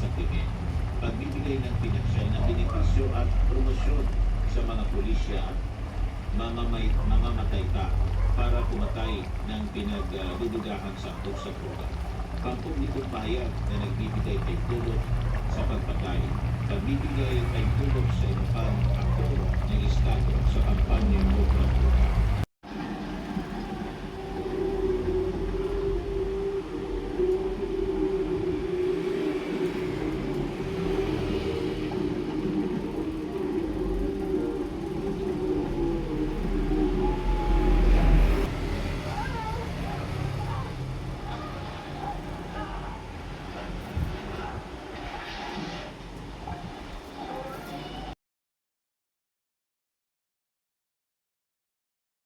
sasabihin, pagbibigay ng pinansyal na benepisyo at promosyon sa mga pulisya, mamamay, mamamatay pa para pumatay ng pinagdudugahan sa angkop sa droga. Pangpublikong bayad na nagbibigay kay tulog sa pagpatay, pagbibigay kay tulog sa inupal